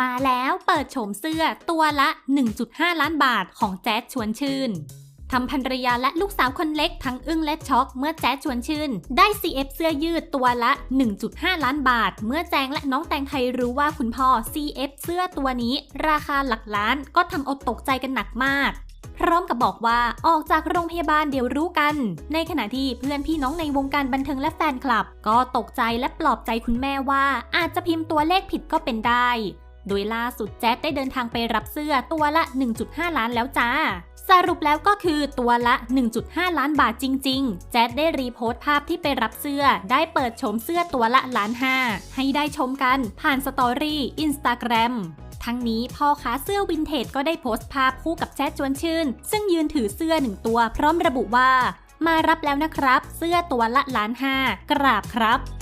มาแล้วเปิดโฉมเสื้อตัวละ 1.5 ล้านบาทของแจ๊ดชวนชื่นทำภรรยาและลูกสาวคนเล็กทั้งอึ้งและช็อกเมื่อแจ๊ดชวนชื่น ได้ CF เสื้อยืดตัวละ 1.5 ล้านบาท เมื่อแจงและน้องแตงไทยรู้ว่าคุณพ่อ CF เสื้อตัวนี้ ราคาหลักล้านก็ทำอาตกใจกันหนักมาก พร้อมกับบอกว่าออกจากโรงพยาบาลเดี๋ยวรู้กัน ในขณะที่เพื่อนพี่น้องในวงการบันเทิงและแฟนคลับ ก็ตกใจและปลอบใจคุณแม่ว่า อาจจะพิมพ์ตัวเลขผิดก็เป็นได้ โดยล่าสุดแจ๊ดได้เดินทางไปรับเสื้อตัวละ 1.5 ล้านแล้วจ้า สรุปแล้วก็คือตัวละ 1.5 ล้านบาทจริง ๆ แจ๊ดได้รีโพสต์ภาพที่ไปรับเสื้อ ได้เปิดชมเสื้อตัวละล้านห้าให้ได้ชมกันผ่านสตอรี่อินสตาแกรมทั้งนี้พ่อค้าเสื้อวินเทจก็ได้โพสต์ภาพคู่กับแจ๊ดชวนชื่น ซึ่งยืนถือเสื้อหนึ่งตัวพร้อมระบุว่า มารับแล้วนะครับ เสื้อตัวละล้านห้ากราบครับ